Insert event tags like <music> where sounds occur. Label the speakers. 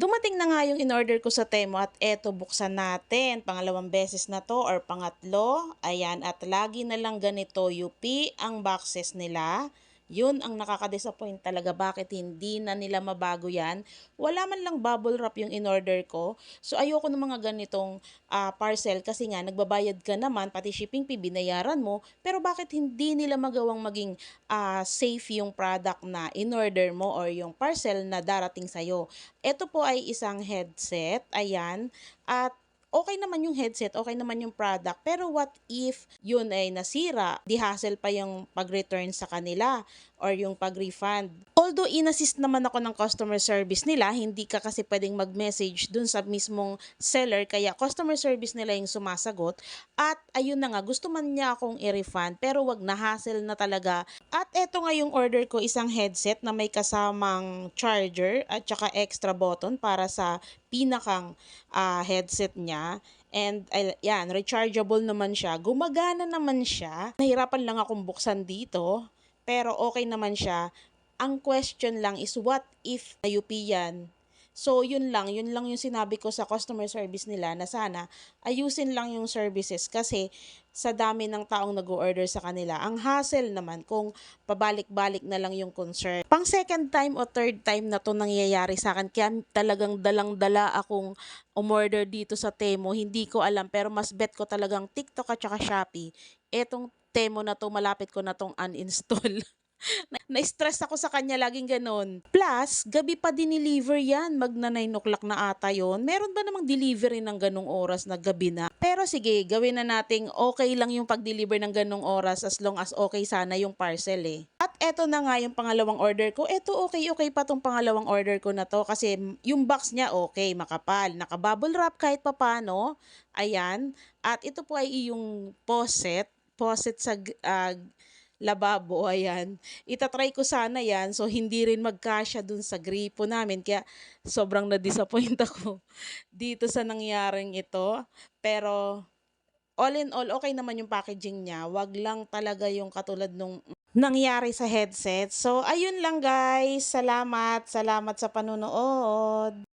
Speaker 1: Dumating na nga yung in-order ko sa Temo at eto buksan natin. Pangalawang beses na to or pangatlo. Ayan at lagi na lang ganito UP ang boxes nila. Yun ang nakaka-disappoint talaga. Bakit hindi na nila mabago yan? Wala man lang bubble wrap yung in-order ko. So ayoko ng mga ganitong ah, parcel kasi nga nagbabayad ka naman, pati shipping fee binayaran mo. Pero bakit hindi nila magawang maging ah, safe yung product na in-order mo or yung parcel na darating sa'yo? Ito po ay isang headset. Ayan. At okay naman yung headset, okay naman yung product, pero what if yun ay nasira, di hassle pa yung pag-return sa kanila or yung pag-refund. Although inassist naman ako ng customer service nila, hindi ka kasi pwedeng mag-message dun sa mismong seller, kaya customer service nila yung sumasagot. At ayun na nga, gusto man niya akong i-refund, pero wag na hassle na talaga. At eto nga yung order ko, isang headset na may kasamang charger at saka extra button para sa pinakang ah, headset niya. And yan, rechargeable naman siya. Gumagana naman siya. Nahirapan lang akong buksan dito. Pero okay naman siya. Ang question lang is what if na-UP yan? So, yun lang. Yun lang yung sinabi ko sa customer service nila na sana ayusin lang yung services kasi sa dami ng taong nag-order sa kanila. Ang hassle naman kung pabalik-balik na lang yung concern. Pang second time o third time na to nangyayari sa akin. Kaya talagang dalang-dala akong umorder dito sa Temo. Hindi ko alam pero mas bet ko talagang TikTok at saka Shopee. Etong Temo na to, malapit ko na tong uninstall. <laughs> Na- <laughs> Na-stress ako sa kanya, laging ganun. Plus, gabi pa dineliver yan. Magna 9 o'clock na ata yon. Meron ba namang delivery ng ganong oras na gabi na? Pero sige, gawin na nating okay lang yung pag-deliver ng ganong oras as long as okay sana yung parcel eh. At eto na nga yung pangalawang order ko. Eto okay, okay pa tong pangalawang order ko na to kasi yung box niya okay, makapal. Naka-bubble wrap kahit papano. Ayan. At ito po ay yung poset. Poset sa ah, lababo, ayan. Itatry ko sana yan, so hindi rin magkasya dun sa gripo namin. Kaya sobrang na-disappoint <laughs> ako dito sa nangyaring ito. Pero all in all, okay naman yung packaging niya. Wag lang talaga yung katulad nung nangyari sa headset. So, ayun lang guys. Salamat. Salamat sa panunood.